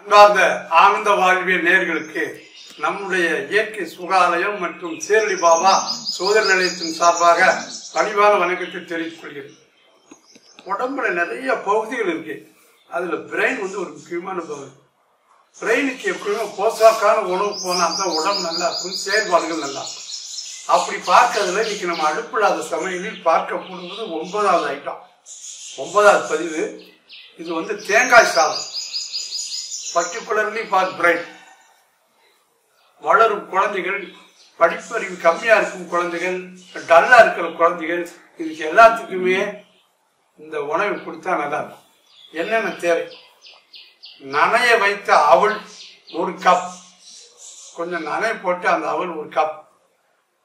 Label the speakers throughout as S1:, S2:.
S1: அன்பார்ந்த ஆனந்த வாழ்வியல் நேர்களுக்கு நம்முடைய இயற்கை சுகாலயம் மற்றும் சேரடி பாபா சோதர நிலையத்தின் சார்பாக பணிவான வணக்கத்தை தெரிவித்துக் கொள்கிறேன். உடம்புல நிறைய பகுதிகள் இருக்கு. அதுல பிரெயின் வந்து ஒரு முக்கியமான பகுதி. பிரெயினுக்கு எப்படியுமே போசாக்கான உணவு போனா தான் உடம்பு நல்லா இருக்கும் செயல்பாடுகள் நல்லா இருக்கும். அப்படி பார்க்கறதுல இன்னைக்கு நம்ம அடுப்பில்லாத சமையலில் பார்க்க போடுவது ஒன்பதாவது ஐட்டம் ஒன்பதாவது பதிவு இது வந்து தேங்காய் சாதம். பர்டிகுலர்லி ஃபார் பிரைன் வளரும் குழந்தைகள் படிப்பறிவு கம்மியா இருக்கும் குழந்தைகள் டல்லா இருக்கிற குழந்தைகள் இதுக்கு எல்லாத்துக்குமே இந்த உணவு கொடுத்தா நல்லா என்னென்ன தேவை? நனைய வைத்த அவள் ஒரு கப் கொஞ்சம் நனைய போட்டு அந்த அவள் ஒரு கப்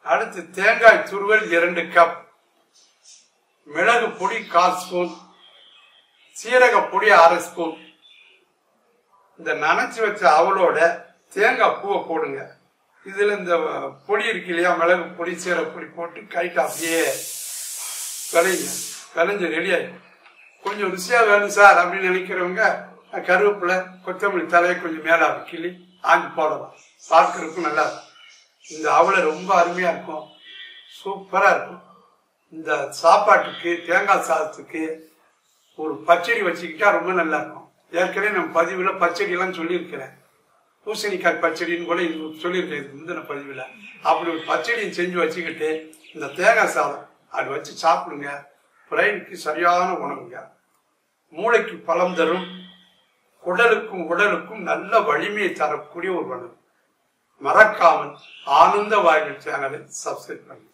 S1: அடுத்து தேங்காய் துருவல் இரண்டு கப் மிளகு பொடி கால் ஸ்பூன். சீரக பொடி அரை ஸ்பூன். இந்த நனைச்சு வச்ச அவளோட தேங்காய் பூவை போடுங்க. இதுல இந்த பொடி இருக்கு இல்லையா மிளகு பொடி சீரை பொடி போட்டு கைட்டு அப்படியே விளையுங்க விளைஞ்சு ரெடி கொஞ்சம் ருசியா வேணும் சார் அப்படின்னு நினைக்கிறவங்க கருவேப்பிலை கொத்தமல்லி தலையை கொஞ்சம் மேலே கிளி ஆஞ்சி போடலாம். பார்க்கறதுக்கும் நல்லா இருக்கும். இந்த அவளை ரொம்ப அருமையா இருக்கும். சூப்பரா இருக்கும். இந்த சாப்பாட்டுக்கு தேங்காய் சாதத்துக்கு ஒரு பச்சடி வச்சுக்கிட்டா ரொம்ப நல்லா இருக்கும். ஏற்கனவே நம்ம பதிவுல பச்சடி எல்லாம் சொல்லியிருக்கிறேன். பூசணிக்காய் பச்சடின்னு கூட இது சொல்லியிருக்கேன் இது முந்தின பதிவுல. அப்படி ஒரு பச்சடியை செஞ்சு வச்சுக்கிட்டு இந்த தேங்காய் சாதம் அது வச்சு சாப்பிடுங்க. பிரெயினுக்கு சரியான உணவுங்க. மூளைக்கு பலம் தரும். குடலுக்கும் உடலுக்கும் நல்ல வலிமையை தரக்கூடிய ஒரு உணவு. மறக்காமல் ஆனந்த வாயில் சேனலை சப்ஸ்கிரைப் பண்ணுங்க.